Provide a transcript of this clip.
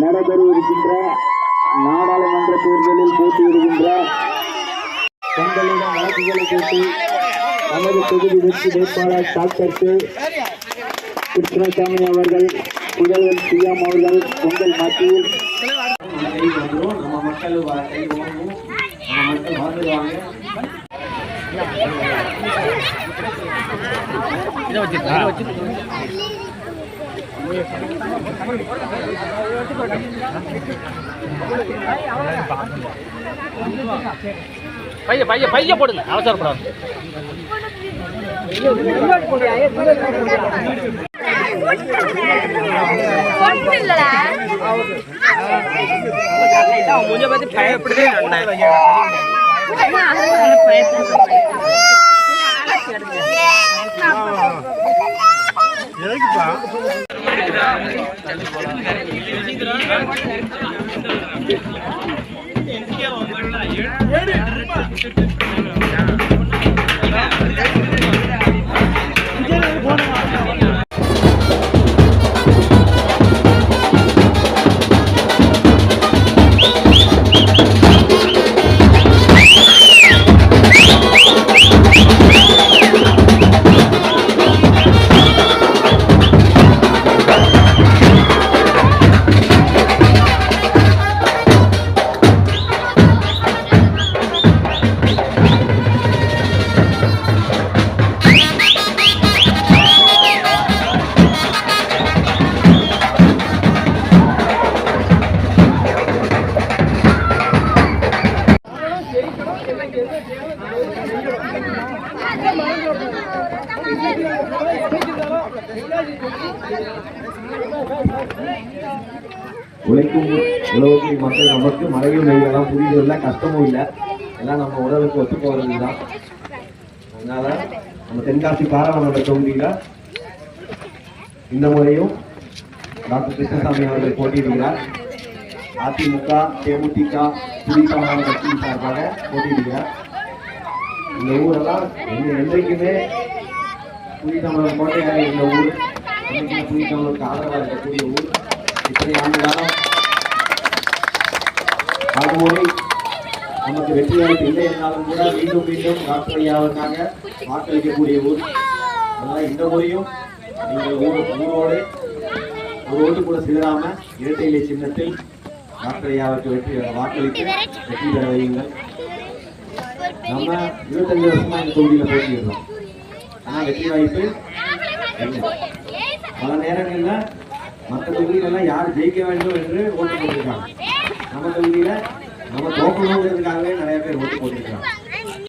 நடைபெறவிருக்கின்ற நாடாளுமன்ற தேர்தலில் போட்டியிடுகின்ற பெண்களிடம் வழக்குகளை கேட்டு நமது தொகுதி வெற்றி வேட்பாளர் டாக்டர் கிருஷ்ணசாமி அவர்கள் புகழன் சிஎம் அவர்கள் உங்கள் மத்தியில் நம்ம மக்கள் வாழ்க்கை நம்ம மக்கள் வாழ்ந்துருவாங்க பைய பைய பைய போடுங்க. அவசரப்படாது. கொஞ்சம் பார்த்து பயப்படுதே எதுக்குப்பா உழைக்கும் உழவுக்கு மக்கள் நமக்கு மழையும் வெயிலெல்லாம் புரியுது இல்லை கஷ்டமும் இல்லை. எல்லாம் நம்ம உடலுக்கு ஒத்து போகிறது தான் அதனால நம்ம தென்காசி பாராளுமன்ற தொகுதியில் இந்த முறையும் டாக்டர் கிருஷ்ணசாமி அவர்கள் போட்டியிடுகிறார். அதிமுக தேமுதிக புதிசமான கட்சியின் சார்பாக போட்டியிடுகிறார். இந்த ஊரெல்லாம் என்றைக்குமே புதிசமலம் கோட்டையாக இருந்த ஊர்? என்றைக்குமே புதிசமலுக்கு ஆதரவாக இருக்கக்கூடிய ஊர். இத்தனை ஆண்டு காலம் பலமுறை நமக்கு வெற்றி வாய்ப்பு இல்லை என்றாலும் கூட மீண்டும் மீண்டும் டாக்டர் வாக்களிக்கக்கூடிய ஊர். அதனால் இந்த முறையும் நீங்கள் ஊர் ஊரோடு ஒரு ஓட்டு கூட சிதறாம இரட்டை இலை சின்னத்தில் டாக்டர் வெற்றி வாக்களித்து வெற்றி பெற வையுங்கள். நம்ம இருபத்தஞ்சு வருஷமா இந்த தொகுதியில் போட்டியிடுறோம் ஆனால் வெற்றி வாய்ப்பு பல நேரங்களில் மற்ற தொகுதியிலெல்லாம் யார் ஜெயிக்க வேண்டும் என்று ஓட்டு போட்டிருக்காங்க. நம்ம தொகுதியில் நம்ம தோக்கணுங்கிறதுக்காகவே நிறைய பேர் ஓட்டு போட்டிருக்காங்க